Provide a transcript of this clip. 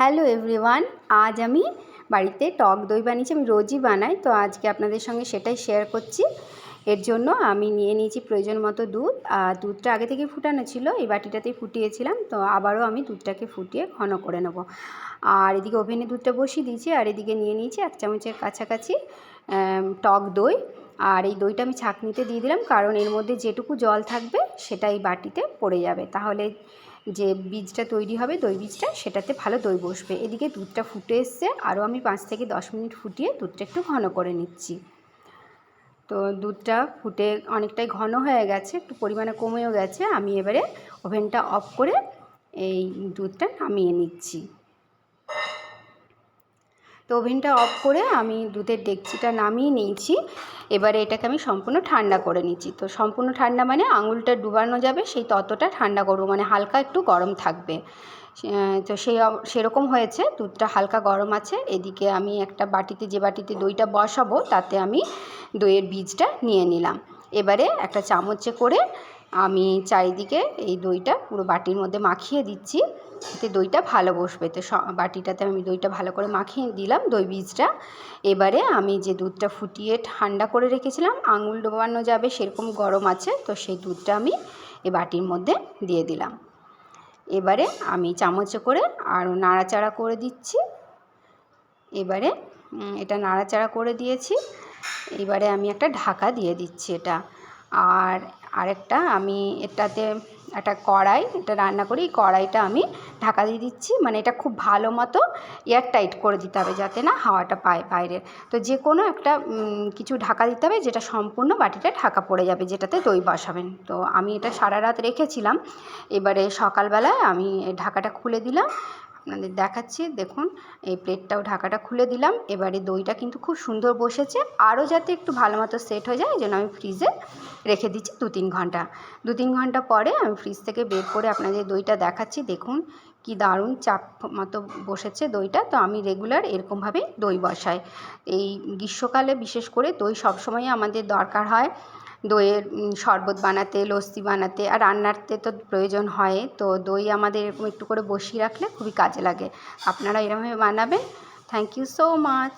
Hello everyone, আজ আমি বাড়িতে টক দই বানিয়েছি, আমি রোজই বানাই, তো আজকে আপনাদের সঙ্গে সেটাই শেয়ার করছি। এর জন্য আমি নিয়ে নিয়েছি প্রয়োজন মতো দুধ, আর দুধটা আগে থেকে ফুটানো ছিল, এই বাটিটাতেই ফুটিয়েছিলাম, তো আবারও আমি দুধটাকে ফুটিয়ে ঘন করে নেব। আর এদিকে ওভেনে দুধটা বসিয়ে দিয়েছি, আর এদিকে নিয়ে নিয়েছি এক চামচের কাছাকাছি টক দই। আর এই দইটা আমি ছাঁকনিতে দিয়ে দিলাম, কারণ এর মধ্যে যেটুকু জল থাকবে, সেটা এই বাটিতে পড়ে যাবে। তাহলে যে বীজটা তৈরি হবে, দই বীজটা, সেটাতে ভালো দই বসবে। এদিকে দুধটা ফুটে এসছে, আরও আমি পাঁচ থেকে দশ মিনিট ফুটিয়ে দুধটা একটু ঘন করে নিচ্ছি। তো দুধটা ফুটে অনেকটাই ঘন হয়ে গেছে, একটু পরিমাণে কমেও গেছে, আমি এবারে ওভেনটা অফ করে এই দুধটা নামিয়ে নিচ্ছি। তো ওভেনটা অফ করে আমি দুধের ডেকচিটা নামিয়ে নিয়েছি। এবারে এটাকে আমি সম্পূর্ণ ঠান্ডা করে নিচ্ছি। তো সম্পূর্ণ ঠান্ডা মানে আঙুলটা ডুবানো যাবে, সেই ততটা ঠান্ডা করব মানে হালকা একটু গরম থাকবে। তো সেই সেরকম হয়েছে, দুধটা হালকা গরম আছে। এদিকে আমি একটা বাটিতে, যে বাটিতে দইটা বসাবো, তাতে আমি দইয়ের বীজটা নিয়ে নিলাম। এবারে একটা চামচে করে আমি চারিদিকে এই দইটা পুরো বাটির মধ্যে মাখিয়ে দিচ্ছি। এতে দইটা ভালো বসবে। তো বাটিটাতে আমি দইটা ভালো করে মাখিয়ে দিলাম দই বীজটা। এবারে আমি যে দুধটা ফুটিয়ে ঠান্ডা করে রেখেছিলাম, আঙুল ডোবানো যাবে সেরকম গরম আছে, তো সেই দুধটা আমি এই বাটির মধ্যে দিয়ে দিলাম। এবারে আমি চামচে করে আরও নাড়াচাড়া করে দিচ্ছি। এবারে এটা নাড়াচাড়া করে দিয়েছি। এবারে আমি একটা ঢাকা দিয়ে দিচ্ছি এটা। আর আরেকটা আমি এটাতে একটা কড়াই, এটা রান্না করি কড়াইটা আমি ঢাকা দিয়ে দিচ্ছি। মানে এটা খুব ভালো মতো এয়ার টাইট করে দিতে হবে যাতে না হাওয়াটা পায় বাইরের তো যে কোনো একটা কিছু ঢাকা দিতে হবে যেটা সম্পূর্ণ বাটিটা ঢাকা পড়ে যাবে, যেটাতে দই বসাবেন। তো আমি এটা সারা রাত রেখেছিলাম। এবারে সকালবেলায় আমি ঢাকাটা খুলে দিলাম। আপনাদের দেখাচ্ছি। দেখুন, এই প্লেটটাও ঢাকাটা খুলে দিলাম। এবারে দইটা কিন্তু খুব সুন্দর বসেছে। আরও যাতে একটু ভালো মতো সেট হয়ে যায়, এই জন্য আমি ফ্রিজে রেখে দিচ্ছি দু তিন ঘণ্টা। দু তিন ঘণ্টা পরে আমি ফ্রিজ থেকে বের করে আপনাদের দইটা দেখাচ্ছি। দেখুন, কি দারুণ চাপ মতো বসেছে দইটা। তো আমি রেগুলার এরকমভাবেই দই বসাই। এই গ্রীষ্মকালে বিশেষ করে দই সবসময় আমাদের দরকার হয়। দইয়ের শরবত বানাতে, লস্যি বানাতে, আর রান্নাতে তো প্রয়োজন হয়, তো দই আমাদের এরকম একটু করে বসিয়ে রাখলে খুবই কাজে লাগে। আপনারা এরকমভাবে বানাবেন। Thank you so much